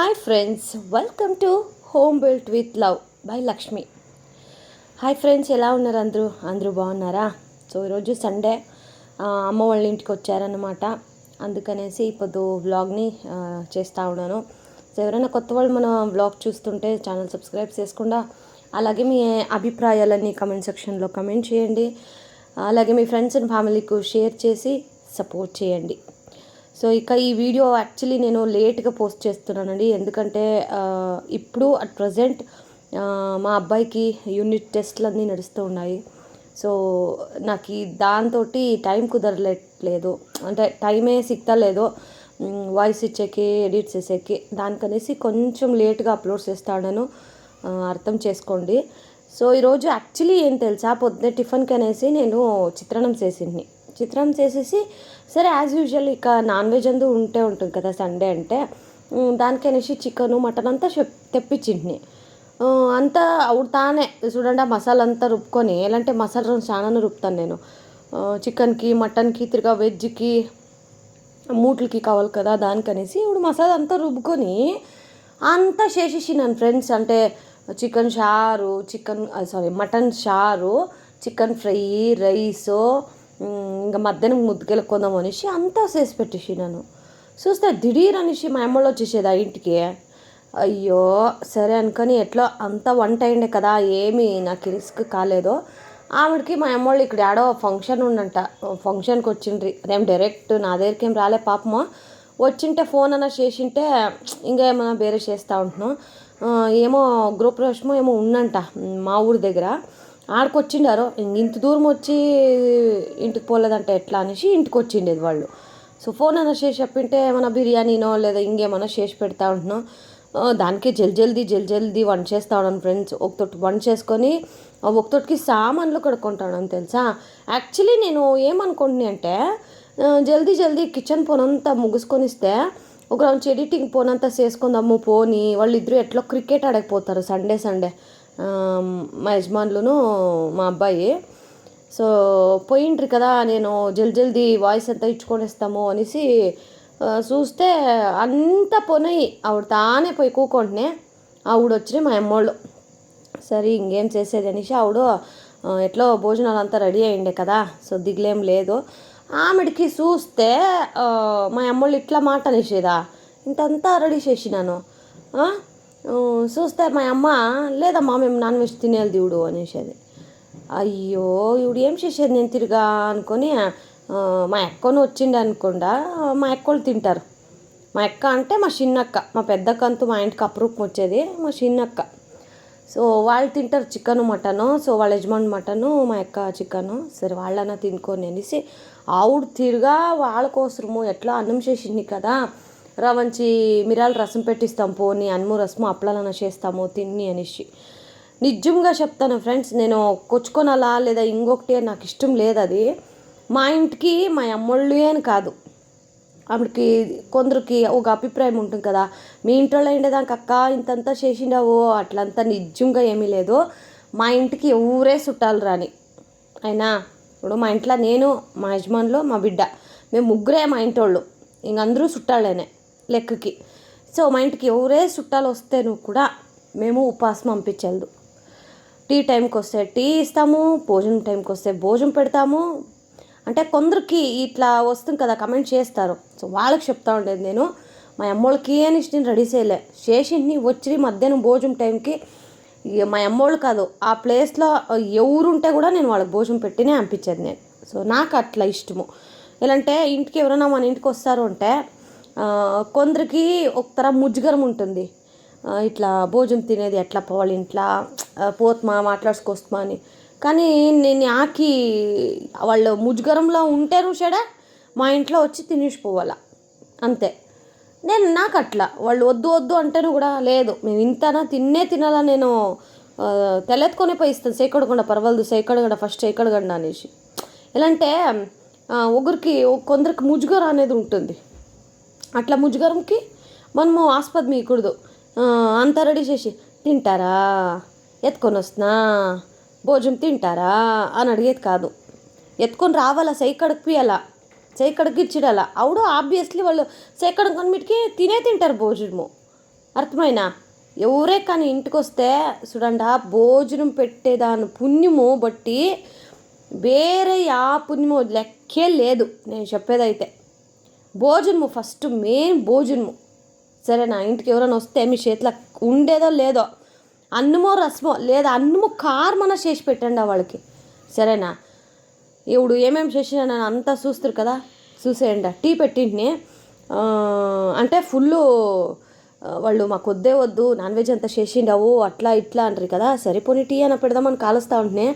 Hi friends welcome to home built with love by Lakshmi hi friends ఎలా ఉన్నారు అందరూ? అందరూ బాగున్నారా? సో ఈరోజు సండే అమ్మ వాళ్ళ ఇంటికి వచ్చారనమాట అందుకనేసి ఇప్పుడు వ్లాగ్ని చేస్తూ ఉన్నాను. సో ఎవరైనా కొత్త వాళ్ళు మన వ్లాగ్ చూస్తుంటే ఛానల్ సబ్స్క్రైబ్ చేసుకుండా? అలాగే మీ అభిప్రాయాలన్నీ కమెంట్ సెక్షన్లో కమెంట్ చేయండి. అలాగే మీ ఫ్రెండ్స్ అండ్ ఫ్యామిలీకు షేర్ చేసి సపోర్ట్ చేయండి. సో ఇక ఈ వీడియో యాక్చువల్లీ నేను లేట్గా పోస్ట్ చేస్తున్నానండి. ఎందుకంటే ఇప్పుడు అట్ ప్రజెంట్ మా అబ్బాయికి యూనిట్ టెస్ట్లు అన్నీ నడుస్తూ ఉన్నాయి. సో నాకు ఈ దాంతో టైం కుదరలేదు అంటే టైమే సిక్తలేదు వాయిస్ ఇచ్చేకి ఎడిట్ చేసేకి దానికనేసి కొంచెం లేట్గా అప్లోడ్ చేస్తాడను అర్థం చేసుకోండి. సో ఈరోజు యాక్చువల్లీ ఏం తెలుసా? పొద్దున్న టిఫిన్కి అనేసి నేను చిత్రణం చేసింది. చిత్రం చేసేసి సరే యాజ్ యూజువల్ ఇక నాన్ వెజ్ అందు ఉంటే ఉంటుంది కదా సండే అంటే దానికనేసి చికెను మటన్ అంతా చెప్ తెప్పించింది అంతా అంతా అవుతానే చూడండి ఆ మసాలా అంతా రుబ్బుకొని ఎలాంటి మసాలా చాలా రుబ్బుతాను నేను. చికెన్కి మటన్కి తిరిగా వెజ్కి మూట్లకి కావాలి కదా దానికనేసి ఇప్పుడు మసాలా అంతా రుబ్బుకొని అంతా చేసేసినాను ఫ్రెండ్స్ అంటే చికెన్ షారు చికెన్ సారీ మటన్ షారు చికెన్ ఫ్రై రైస్ ఇంకా మధ్యాహ్నం ముద్దుకెళ్ళుకుందాం అనేసి అంతా చేసి పెట్టేసి నన్ను. చూస్తే దిడీర్ అనేసి మా అమ్మలో వచ్చేసేది ఆ ఇంటికి. అయ్యో సరే అనుకొని ఎట్లా అంతా వంట అయిండే కదా ఏమీ నాకు రిస్క్ కాలేదు. ఆవిడకి మా అమ్మోళ్ళు ఇక్కడ ఆడో ఫంక్షన్ ఉండంట ఫంక్షన్కి వచ్చిండ్రి. అదేం డైరెక్ట్ నా దగ్గరికి ఏం రాలే పాపమా. వచ్చింటే ఫోన్ అన్న చేసింటే ఇంకా ఏమైనా వేరే చేస్తూ ఉంటున్నాం. ఏమో ఏమో గృహప్రవేశమో ఏమో ఉందంట మా ఊరి దగ్గర. ఆడికి వచ్చిండారు ఇంత దూరం వచ్చి ఇంటికి పోలేదంటే ఎట్లా అనేసి ఇంటికి వచ్చిండేది వాళ్ళు. సో ఫోన్ అన్న చేసి చెప్పింటే ఏమైనా బిర్యానీనో లేదా ఇంకేమైనా చేసి పెడతా ఉంటున్నాం. దానికే జల్ జల్దీ జల్ జల్దీ వంట చేస్తా ఉన్నాను ఫ్రెండ్స్. ఒకతోటి వంట చేసుకొని ఒకతోటికి సామాన్లు కడుక్కుంటాను తెలుసా? యాక్చువల్లీ నేను ఏమనుకుంటున్నా అంటే జల్దీ జల్దీ కిచెన్ పోనంతా ముగుసుకొనిస్తే ఒక రౌండ్ ఎడిటింగ్ పోనంతా చేసుకుందాము పోని వాళ్ళిద్దరూ ఎట్లా క్రికెట్ ఆడకపోతారు సండే సండే. మా యజమానులను మా అబ్బాయి. సో పోయిండ్రి కదా నేను జల్ జల్దీ వాయిస్ అంతా ఇచ్చుకొనిస్తాము అనేసి చూస్తే అంతా పోనాయి. ఆవిడ తానే పోయి కూకుంటునే ఆవిడ వచ్చినాయి మా అమ్మోళ్ళు సరే ఇంకేం చేసేది అనేసి ఆవిడ ఎట్లో భోజనాలు అంతా రెడీ అయ్యిండే కదా సో దిగులేం లేదు. ఆమెడికి చూస్తే మా అమ్మోళ్ళు ఇట్లా మాట అనేసేదా ఇంతంతా రెడీ చేసినాను. చూస్తే మా అమ్మ. లేదమ్మా మేము నాన్ వెజ్ తినేది దేవుడు అనేసేది. అయ్యో ఇవిడు ఏం చేసేది నేను తిరిగా అనుకొని మా అక్కను వచ్చిండే అనుకుండా మా అక్కోళ్ళు తింటారు. మా అక్క అంటే మా చిన్నక్క మా పెద్దక్కంతు మా ఇంటికి అప్రూపం వచ్చేది మా చిన్నక్క. సో వాళ్ళు తింటారు చికెన్ మటను. సో వాళ్ళ యజమాని మటను మా అక్క చికెను. సరే వాళ్ళన్నా తినుకొని అనేసి ఆవిడ తిరిగా వాళ్ళ కోసము ఎట్లా అన్నం చేసింది కదా రవంచి మిరాలు రసం పెట్టిస్తాం పోని అన్ము రసము అప్పలన చేస్తాము తిని అనేసి. నిజంగా చెప్తాను ఫ్రెండ్స్ నేను కొచ్చుకొనాలా లేదా ఇంకొకటి నాకు ఇష్టం లేదు అది. మా ఇంటికి మా అమ్మళ్ళు అని కాదు. ఆవిడకి కొందరికి ఒక అభిప్రాయం ఉంటుంది కదా మీ ఇంట్లో ఉండేదానికి అక్క ఇంతంతా చేసిండావు అట్లంతా నిజంగా ఏమీ లేదు. మా ఇంటికి ఎవరే చుట్టాలు రాని. అయినా ఇప్పుడు మా ఇంట్లో నేను మా యజమానులు మా బిడ్డ మేము ముగ్గురే మా ఇంటోళ్ళు. ఇంక అందరూ చుట్టాలేనే లెక్కకి. సో మా ఇంటికి ఎవరే చుట్టాలు వస్తేను కూడా మేము ఉపాసం పంపించలేదు. టీ టైంకి వస్తే టీ ఇస్తాము భోజనం టైంకి వస్తే భోజనం పెడతాము. అంటే కొందరికి ఇట్లా వస్తుంది కదా కమెంట్ చేస్తారు. సో వాళ్ళకి చెప్తా ఉండేది నేను మా అమ్మోళ్ళకి అని నేను రెడీ చేయలే. చేసింది వచ్చి మధ్యాహ్నం భోజనం టైంకి మా అమ్మోళ్ళు కాదు ఆ ప్లేస్లో ఎవరుంటే కూడా నేను వాళ్ళకి భోజనం పెట్టినే అనిపించేది నేను. సో నాకు అట్లా ఇష్టము. ఎలా అంటే ఇంటికి ఎవరైనా మన ఇంటికి వస్తారు అంటే కొందరికి ఒక తర ముజ్జుగరం ఉంటుంది. ఇట్లా భోజనం తినేది ఎట్లా పోవాలి ఇంట్లో ఆ, పోతుమా మాట్లాడుకొస్తుమా అని. కానీ నేను ఆకి వాళ్ళు ముజ్జుగరంలో ఉంటే రుషాడా మా ఇంట్లో వచ్చి తినేసిపోవాలా? అంతే. నేను నాకు అట్లా. వాళ్ళు వద్దు వద్దు అంటేను కూడా లేదు. మేము ఇంతనా తిన్నే తినాలా నేను ఆ, పోయి ఇస్తాను. సేకడకుండా పర్వాలేదు సేకడగండ ఫస్ట్ సేకడగండ అనేసి. ఎలా అంటే ఒకరికి కొందరికి ముజ్జగరం అనేది ఉంటుంది. అట్లా ముజ్జగరంకి మనము ఆస్పద్ మీకూడదు. అంతా రెడీ చేసి తింటారా? ఎత్తుకొని వస్తున్నా? భోజనం తింటారా? అని అడిగేది కాదు. ఎత్తుకొని రావాలా? సై కడుక్పియాలా సై కడుక్కిచ్చిడాలా? అవుడు ఆబ్వియస్లీ వాళ్ళు సై కడుక్కొనిమిటికి తినే తింటారు భోజనము. అర్థమైనా ఎవరే కానీ ఇంటికి వస్తే చూడండి ఆ భోజనం పెట్టేదాని పుణ్యము బట్టి వేరే ఆ పుణ్యము లెక్కే లేదు. నేను చెప్పేదైతే. భోజనము ఫస్ట్ మెయిన్ భోజనము. సరే నా ఇంటికి ఎవరైనా వస్తే మీ చేతిలో ఉండేదో లేదో అన్నమో రసమో లేదా అన్నమో కారమన చేసి పెట్టండి వాళ్ళకి. సరేనా? ఇప్పుడు ఏమేమి చేసినా నన్ను అంతా చూస్తారు కదా చూసేయండి. టీ పెట్టింటిని అంటే ఫుల్ వాళ్ళు మాకు వద్దే వద్దు నాన్ వెజ్ అంతా చేసిండవు అట్లా ఇట్లా అంటారు కదా సరిపోని టీ అని పెడదామని కాలుస్తూ ఉంటేనే.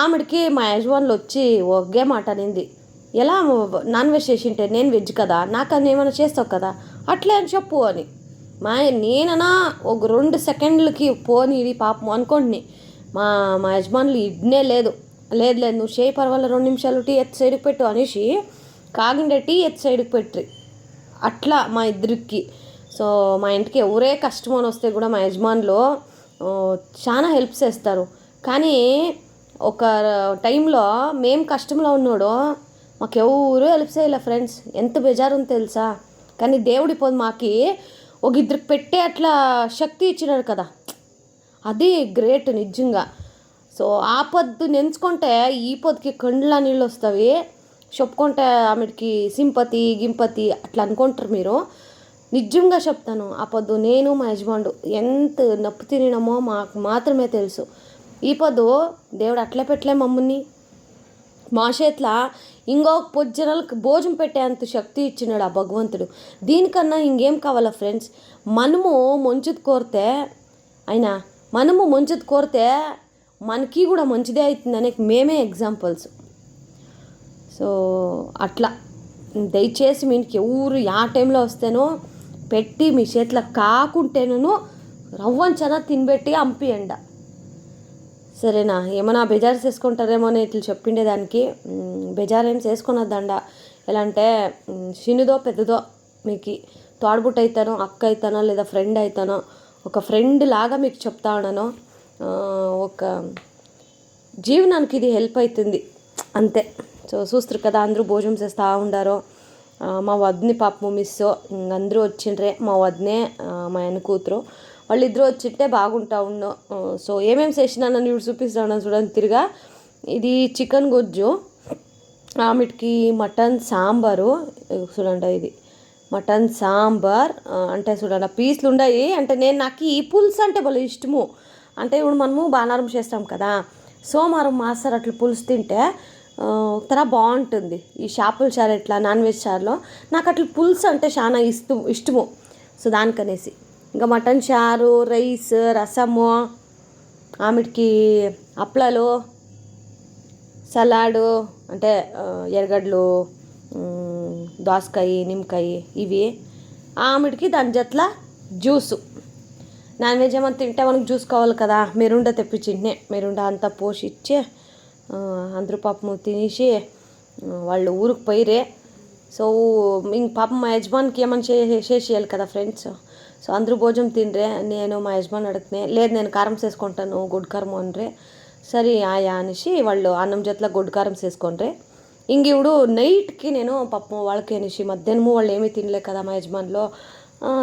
ఆమెడికి మా యజమానులు వచ్చి ఒకే మాట అనింది. ఎలా నాన్ వెజ్ చేసింటే నేను వెజ్ కదా? నాకు అది ఏమైనా చేస్తావు కదా? అట్లే అని చెప్పు అని. మా నేననా ఒక రెండు సెకండ్లకి పోని ఇది పాపం అనుకోండి మా మా యజమానులు ఇడ్నే లేదు. లేదు లేదు నువ్వు చేయి పర్వాలేదు రెండు నిమిషాలు టీ ఎత్ సైడ్కి పెట్టు అనేసి కాగిండే టీ ఎత్ సైడ్కి పెట్టి అట్లా మా ఇద్దరికి. సో మా ఇంటికి ఎవరే కస్టమర్ వస్తే కూడా మా యజమానులు చాలా హెల్ప్ చేస్తారు. కానీ ఒక టైంలో మేము కష్టంలో ఉన్నాడు మాకు ఎవరు హెల్ప్ చేయలే ఫ్రెండ్స్. ఎంత బెజారు తెలుసా? కానీ దేవుడి పోదు మాకి ఒక ఇద్దరికి పెట్టే అట్లా శక్తి ఇచ్చినాడు కదా. అది గ్రేట్ నిజంగా. సో ఆ పొద్దు నెంచుకుంటే ఈ పొద్దుకి కండ్లా నీళ్ళు వస్తాయి చెప్పుకుంటే ఆమెకి సింపతి గింపతి అట్లా అనుకుంటారు మీరు. నిజంగా చెప్తాను ఆ పొద్దు నేను మా యజమానుడు ఎంత నొప్పి తినమో మాకు మాత్రమే తెలుసు. ఈ పొద్దు దేవుడు అట్లే పెట్టలే మమ్మల్ని. మా చేతిలో ఇంకో జనాలకు భోజనం పెట్టేంత శక్తి ఇచ్చినాడు ఆ భగవంతుడు. దీనికన్నా ఇంకేం కావాలా ఫ్రెండ్స్ మనము మంచిది కోరితే అయినా మనము మంచిది కోరితే మనకి కూడా మంచిదే అవుతుందనే మేమే ఎగ్జాంపుల్స్ సో అట్లా. దయచేసి మీ ఇంటికి ఎవరు ఆ టైంలో వస్తేనో పెట్టి మీ చేతిలో కాకుంటేనూ రవ్వంచన తినబెట్టి అంపియండ సరేనా? ఏమైనా బెజార్ చేసుకుంటారేమో అని ఇట్లా చెప్పిండే దానికి. బెజార్ ఏం చేసుకున్నదండ ఎలా అంటే చిన్నదో పెద్దదో మీకు తోడబుట్టు అవుతానో అక్క అవుతానో లేదా ఫ్రెండ్ అవుతానో ఒక ఫ్రెండ్ లాగా మీకు చెప్తా ఉన్నాను ఒక జీవనానికి ఇది హెల్ప్ అవుతుంది అంతే. సో చూస్తారు కదా అందరూ భోజనం చేస్తూ ఉండారు. మా వదిని పాపము మిస్ ఇంక అందరూ వచ్చిండ్రే. మా వదినే మా ఆయన కూతురు. వాళ్ళిద్దరూ వచ్చింటే బాగుంటా ఉన్నా సో ఏమేమి చేసినా నన్ను ఇప్పుడు చూపిస్తాను చూడండి తిరిగా. ఇది చికెన్ గుజ్జు ఆమెకి మటన్ సాంబారు. చూడండి ఇది. మటన్ సాంబార్ అంటే చూడండి పీసులు ఉన్నాయి అంటే నేను నాకు ఈ పులుసు అంటే భలే ఇష్టము. అంటే ఇప్పుడు మనము బాణారం చేస్తాం కదా సోమవారం మాస్టర్ అట్లా పులుసు తింటే తర బాగుంటుంది. ఈ షాపుల చారు ఎట్లా నాన్ వెజ్ చారులో నాకు అట్లా పులుసు అంటే చాలా ఇష్టం ఇష్టము. సో దానికనేసి. ఇంకా మటన్ చారు రైస్ రసము ఆమెకి అప్పలాలు సలాడు అంటే ఎరగడ్లు ఎర్రగడ్డలు దోసకాయ నిమ్మకాయ ఇవి. ఆమెడికి దాని జట్ల జ్యూసు. నాన్ వెజ్ ఏమైనా తింటే మనకు జ్యూస్ కావాలి కదా. మెరుండ తెప్పించిండే మెరుండ అంతా పోసి ఇచ్చి అందరూ పాపము తినేసి వాళ్ళు ఊరికి పోయిరే సో ఇంక పాపం మా యజమానికి ఏమని చే చేసేయాలి కదా ఫ్రెండ్స్. సో అందరూ భోజనం తినరే నేను మా యజమాని అడుగుతున్నా లేదు నేను కారం చేసుకుంటాను గుడ్ కారం అనరే. సరే ఆయా అనేసి వాళ్ళు అన్నం జట్ల గుడ్ కారం చేసుకుండ్రే ఇంక ఇప్పుడు నైట్కి నేను పాపం వాళ్ళకి అనేసి మధ్యాహ్నము వాళ్ళు ఏమీ తినలే కదా మా యజమానిలో.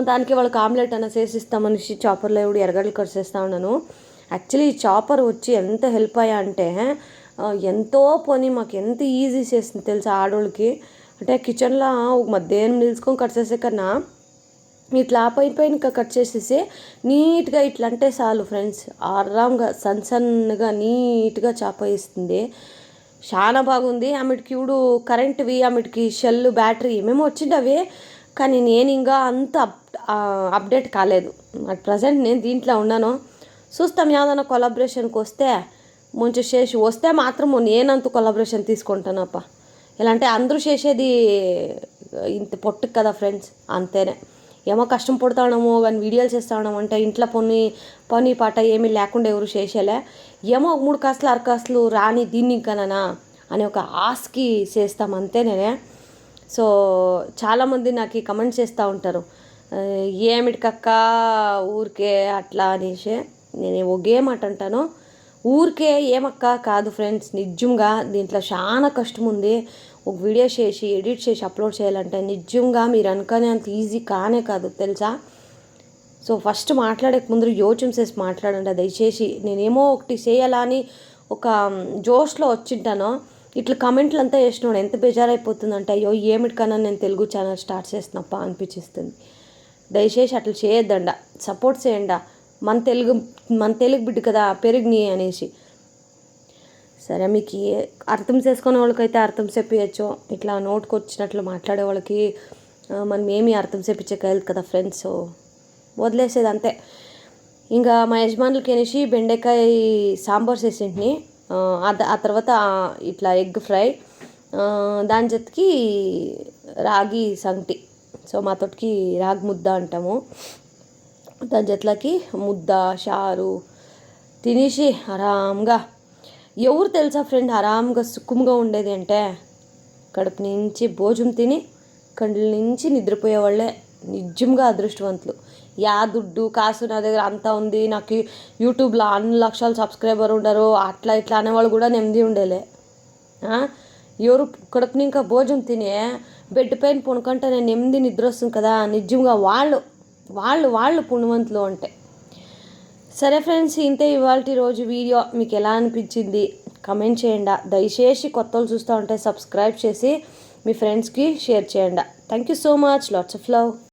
దానికి వాళ్ళకి ఆమ్లెట్ అన్న చేసిస్తామనేసి చాపర్లో ఇవి ఎరగడలు కట్ చేస్తా ఉన్నాను. యాక్చువల్లీ ఈ చాపర్ వచ్చి ఎంత హెల్ప్ అయ్యా అంటే ఎంతో పని మాకు ఎంత ఈజీ చేస్తుంది తెలుసా ఆడోళ్ళకి. అంటే కిచెన్లో మధ్యాహ్నం నిలుచుకొని కట్ చేసే కన్నా ఇట్లా పైన పైన ఇంకా కట్ చేసేసి నీట్గా ఇట్లా అంటే చాలు ఫ్రెండ్స్ ఆరాంగా సన్ సన్నగా నీట్గా చేప ఇస్తుంది చాలా బాగుంది. ఆమెకి ఇప్పుడు కరెంట్వి ఆమెకి షెల్ బ్యాటరీ ఏమేమో వచ్చిండవి కానీ నేను ఇంకా అంత అప్ అప్డేట్ కాలేదు. అట్ ప్రజెంట్ నేను దీంట్లో ఉన్నాను. చూస్తాం ఏదైనా కొలాబరేషన్కి వస్తే మంచి చేసి వస్తే మాత్రము నేనంత కొలాబరేషన్ తీసుకుంటానప్ప ఎలా అంటే అందరూ చేసేది ఇంత పొట్టుకు కదా ఫ్రెండ్స్ అంతేనే. ఏమో కష్టం పడుతాడేమో కానీ వీడియోలు చేస్తాడేమో అంటే ఇంట్లో పని పని పాట ఏమీ లేకుండా ఎవరు చేసేలే. ఏమో ఒక మూడు కాసులు అర కాసులు రాని దీన్ని ఇంకానా అనే ఒక ఆస్కి చేస్తాం అంతేనే సో చాలామంది నాకు కమెంట్ చేస్తూ ఉంటారు. "ఆ, ఏమిటికక్క ఊరికే అట్లా అనేసి. నేను ఒకే మాట అంటాను. ఊరికే ఏమక్క కాదు ఫ్రెండ్స్ నిజంగా దీంట్లో చాలా కష్టం ఉంది ఒక వీడియో చేసి ఎడిట్ చేసి అప్లోడ్ చేయాలంటే నిజంగా మీరు అనుకునే అంత ఈజీ కానే కాదు తెలుసా? సో ఫస్ట్ మాట్లాడక ముందు యోచన చేసి మాట్లాడండి. దయచేసి నేనేమో ఒకటి చేయాలా అని ఒక జోష్లో వచ్చింటానో. ఇట్లా కమెంట్లు అంతా వేసినాడు ఎంత బేజారైపోతుందంటే అయ్యో ఏమిటికన్నా నేను తెలుగు ఛానల్ స్టార్ట్ చేసినప్ప అనిపించేస్తుంది. దయచేసి అట్లా చేయొద్దండ. సపోర్ట్ చేయండి. మన తెలుగు మన తెలుగు బిడ్డ కదా పెరిగినాయి అనేసి. సరే మీకు అర్థం చేసుకునే వాళ్ళకైతే అర్థం చెప్పచ్చు ఇట్లా నోట్కి వచ్చినట్లు మాట్లాడే వాళ్ళకి మనం ఏమీ అర్థం చెప్పించగలదు కదా ఫ్రెండ్స్. సో వదిలేసేది అంతే. ఇంకా మా యజమానులకి అనేసి బెండకాయ సాంబార్ చేసింటిని. ఆ, తర్వాత ఇట్లా ఎగ్ ఫ్రై దాని జతకి రాగి సంగటి. సో మా తోటికి రాగి ముద్ద అంటాము. దాని జట్లకి ముద్ద చారు తినేసి ఆరాంగా ఎవరు తెలుసా ఫ్రెండ్ ఆరాంగా సుఖంగా ఉండేది అంటే కడుపు నుంచి భోజనం తిని కండ్ల నుంచి నిద్రపోయేవాళ్ళే. నిజంగా అదృష్టవంతులు. యా దుడ్డు కాసు నా దగ్గర అంతా ఉంది. నాకు యూట్యూబ్లో అన్ని లక్షలు సబ్స్క్రైబర్ ఉండరు. అట్లా ఇట్లా అనేవాళ్ళు కూడా నెమ్మది ఉండేలే. ఎవరు కడుపుని ఇంకా భోజనం తినే బెడ్ పైన పొనుకుంటే నేను నెమ్మది నిద్ర వస్తుంది కదా. నిజంగా వాళ్ళు వాళ్ళు వాళ్ళు పుణ్యవంతులు అంటే. సరే ఫ్రెండ్స్ ఇంతే ఇవాళ రోజు వీడియో. మీకు ఎలా అనిపించింది? కమెంట్ చేయండి. దయచేసి కొత్తలు చూస్తూ ఉంటే సబ్స్క్రైబ్ చేసి మీ ఫ్రెండ్స్కి షేర్ చేయండి. Thank you so much lots of love